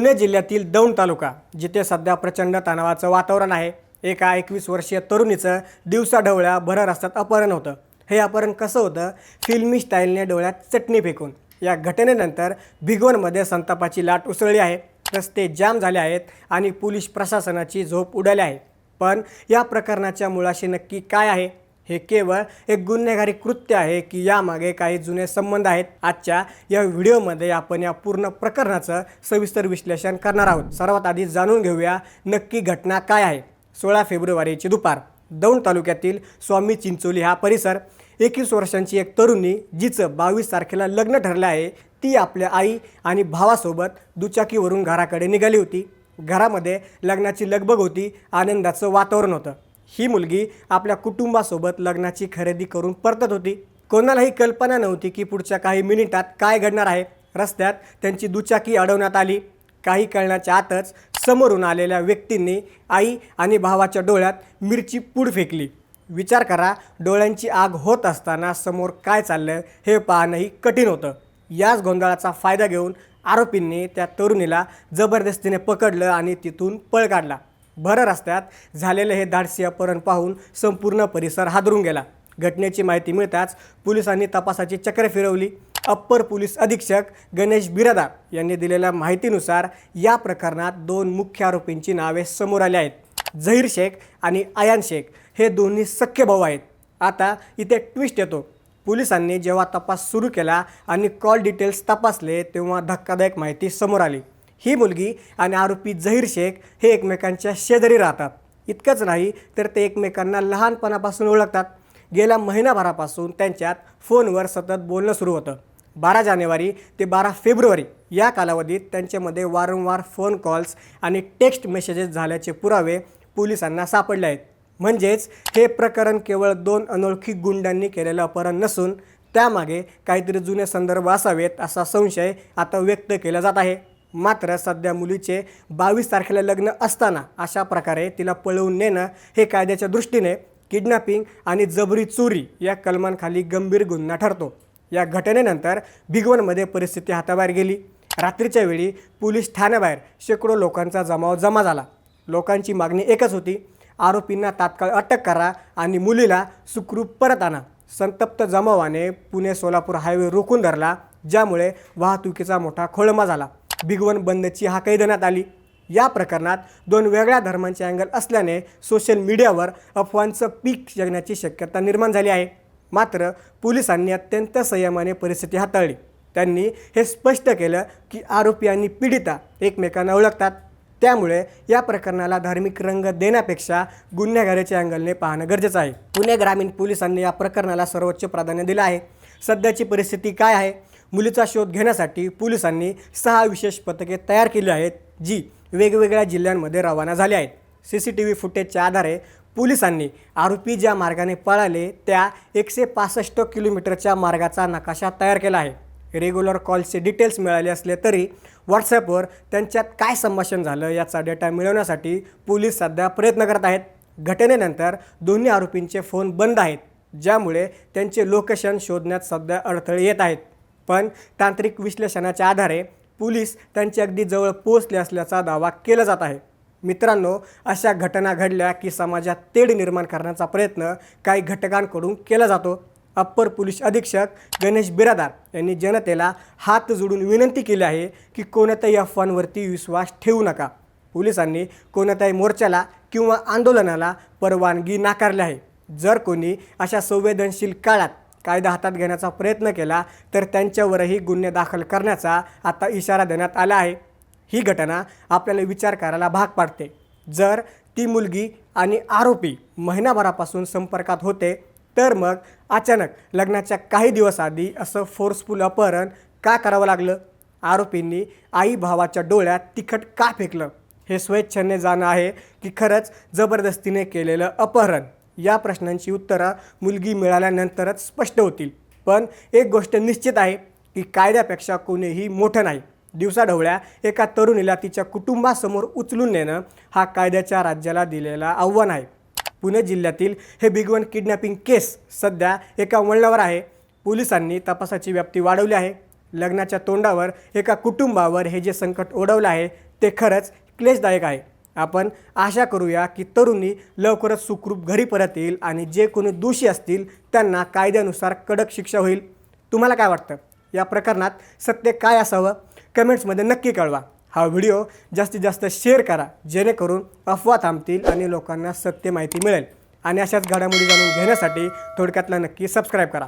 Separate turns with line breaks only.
पुणे जिल्ह्यातील दौंड तालुका जिथे सध्या प्रचंड तणावाचं वातावरण आहे. एका एकवीस वर्षीय तरुणीचं दिवसा ढवळ्या भर रस्त्यात अपहरण होतं. हे अपहरण कसं होतं? फिल्मी स्टाईलने डोळ्यात चटणी फेकून. या घटनेनंतर भिगवणमध्ये संतापाची लाट उसळली आहे. रस्ते जाम झाले आहेत आणि पोलीस प्रशासनाची झोप उडाली आहे. पण या प्रकरणाच्या मुळाशी नक्की काय आहे? हे केवळ एक गुन्हेगारी कृत्य आहे की यामागे काही जुने संबंध आहेत. आजच्या या व्हिडिओमध्ये आपण या पूर्ण प्रकरणाचं सविस्तर विश्लेषण करणार आहोत. सर्वात आधी जाणून घेऊया नक्की घटना काय आहे. सोळा फेब्रुवारीची दुपार. दौंड तालुक्यातील स्वामी चिंचोली हा परिसर. एकवीस वर्षांची एक तरुणी जिचं बावीस तारखेला लग्न ठरलं आहे ती आपल्या आई आणि भावासोबत दुचाकीवरून घराकडे निघाली होती. घरामध्ये लग्नाची लगबग होती आनंदाचं वातावरण होतं. ही मुलगी आपल्या कुटुंबासोबत लग्नाची खरेदी करून परतत होती. कोणालाही कल्पना नव्हती की पुढच्या काही मिनिटात काय घडणार आहे. रस्त्यात त्यांची दुचाकी अडवण्यात आली. काही कळण्याच्या आतच समोरून आलेल्या व्यक्तींनी आई आणि भावाच्या डोळ्यात मिरची पूड फेकली. विचार करा डोळ्यांची आग होत असताना समोर काय चाललं हे पाहणंही कठीण होतं. याच गोंधळाचा फायदा घेऊन आरोपींनी त्या तरुणीला जबरदस्तीने पकडलं आणि तिथून पळ काढला. भर रस्त्यात झालेलं हे धाडसी अपहरण पाहून संपूर्ण परिसर हादरून गेला. घटनेची माहिती मिळताच पोलिसांनी तपासाची चक्र फिरवली. अप्पर पोलीस अधीक्षक गणेश बिरादार यांनी दिलेल्या माहितीनुसार या प्रकरणात दोन मुख्य आरोपींची नावे समोर आली आहेत. झहीर शेख आणि आयान शेख हे दोन्ही सख्खे भाऊ आहेत. आता इथे ट्विस्ट येतो. पोलिसांनी जेव्हा तपास सुरू केला आणि कॉल डिटेल्स तपासले तेव्हा धक्कादायक माहिती समोर आली. ही मुलगी आणि आरोपी झहीर शेख हे एकमेकांच्या शेजारी राहतात. इतकंच नाही तर ते एकमेकांना लहानपणापासून ओळखतात. गेल्या महिनाभरापासून त्यांच्यात फोनवर सतत बोलणं सुरू होतं. बारा जानेवारी ते बारा फेब्रुवारी या कालावधीत त्यांच्यामध्ये वारंवार फोन कॉल्स आणि टेक्स्ट मेसेजेस झाल्याचे पुरावे पोलिसांना सापडले आहेत. म्हणजेच हे प्रकरण केवळ दोन अनोळखी गुंडांनी केलेलं अपहरण नसून त्यामागे काहीतरी जुने संदर्भ असावेत असा संशय आता व्यक्त केला जात आहे. मात्र सध्या मुलीचे बावीस तारखेला लग्न असताना अशा प्रकारे तिला पळवून नेणं हे कायद्याच्या दृष्टीने किडनॅपिंग आणि जबरी चोरी या कलमांखाली गंभीर गुन्हा ठरतो. या घटनेनंतर भिगवणमध्ये परिस्थिती हाताबाहेर गेली. रात्रीच्या वेळी पोलीस ठाण्याबाहेर शेकडो लोकांचा जमाव जमा झाला. लोकांची मागणी एकच होती आरोपींना तात्काळ अटक करा आणि मुलीला सुखरूप परत आणा. संतप्त जमावाने पुणे सोलापूर हायवे रोखून धरला ज्यामुळे वाहतुकीचा मोठा खोळंबा झाला. भिगवण बंदची हाकही देण्यात आली. या प्रकरणात दोन वेगळ्या धर्मांचे अँगल असल्याने सोशल मीडियावर अफवांचं पीक जगण्याची शक्यता निर्माण झाली आहे. मात्र पोलिसांनी अत्यंत संयमाने परिस्थिती हाताळली. त्यांनी हे स्पष्ट केलं की आरोपी आणि पीडिता एकमेकांना ओळखतात. त्यामुळे या प्रकरणाला धार्मिक रंग देण्यापेक्षा गुन्हेगारीच्या अँगलने पाहणं गरजेचं आहे. पुणे ग्रामीण पोलिसांनी या प्रकरणाला सर्वोच्च प्राधान्य दिलं आहे. सध्याची परिस्थिती काय आहे? मुलीचा शोध घेण्यासाठी पोलिसांनी सहा विशेष पथके तयार केली आहेत जी वेगवेगळ्या जिल्ह्यांमध्ये रवाना झाली आहेत. सी सी टी व्ही फुटेजच्या आधारे पोलिसांनी आरोपी ज्या मार्गाने पळाले त्या एकशे पासष्ट किलोमीटरच्या मार्गाचा नकाशा तयार केला आहे. रेग्युलर कॉलचे डिटेल्स मिळाले असले तरी व्हॉट्सॲपवर त्यांच्यात काय संभाषण झालं याचा डेटा मिळवण्यासाठी पोलीस सध्या प्रयत्न करत आहेत. घटनेनंतर दोन्ही आरोपींचे फोन बंद आहेत ज्यामुळे त्यांचे लोकेशन शोधण्यात सध्या अडथळे येत आहेत. पण तांत्रिक विश्लेषणाच्या आधारे पोलीस त्यांच्या अगदी जवळ पोहोचले असल्याचा दावा केला जात आहे. मित्रांनो अशा घटना घडल्या की समाजात तेढ निर्माण करण्याचा प्रयत्न काही घटकांकडून केला जातो. अप्पर पोलीस अधीक्षक गणेश बिरादार यांनी जनतेला हात जोडून विनंती केली आहे की कोणत्याही अफवांवरती विश्वास ठेवू नका. पोलिसांनी कोणत्याही मोर्चाला किंवा आंदोलनाला परवानगी नाकारली आहे. जर कोणी अशा संवेदनशील काळात कायदा हातात घेण्याचा प्रयत्न केला तर त्यांच्यावरही गुन्हे दाखल करण्याचा आता इशारा देण्यात आला आहे. ही घटना आपल्याला विचार करायला भाग पाडते. जर ती मुलगी आणि आरोपी महिनाभरापासून संपर्कात होते तर मग अचानक लग्नाच्या काही दिवस आधी असं फोर्सफुल अपहरण का करावं लागलं? आरोपींनी आई भावाच्या डोळ्यात तिखट का फेकलं? हे स्वेच्छेने जाणं आहे की खरंच जबरदस्तीने केलेलं अपहरण. या प्रश्नांची उत्तरं मुलगी मिळाल्यानंतरच स्पष्ट होतील. पण एक गोष्ट निश्चित आहे की कायद्यापेक्षा कोणीही मोठं नाही. दिवसाढवळ्या एका तरुणीला तिच्या कुटुंबासमोर उचलून नेणं हा कायद्याच्या राज्याला दिलेला आव्हान आहे. पुणे जिल्ह्यातील हे बिगवन किडनॅपिंग केस सध्या एका वळणावर आहे. पोलिसांनी तपासाची व्याप्ती वाढवली आहे. लग्नाच्या तोंडावर एका कुटुंबावर हे जे संकट ओढवलं आहे ते खरंच क्लेशदायक आहे. आपण आशा करूया की तरुणी लवकरच सुखरूप घरी परत येईल आणि जे कोणी दोषी असतील त्यांना कायद्यानुसार कडक शिक्षा होईल. तुम्हाला काय वाटतं? या प्रकरणात सत्य काय असावं? कमेंट्समध्ये नक्की कळवा. हा व्हिडिओ जास्तीत जास्त शेअर करा जेणेकरून अफवा थांबतील आणि लोकांना सत्य माहिती मिळेल. आणि अशाच घडामोडी जाणून घेण्यासाठी थोडक्यातला नक्की सबस्क्राईब करा.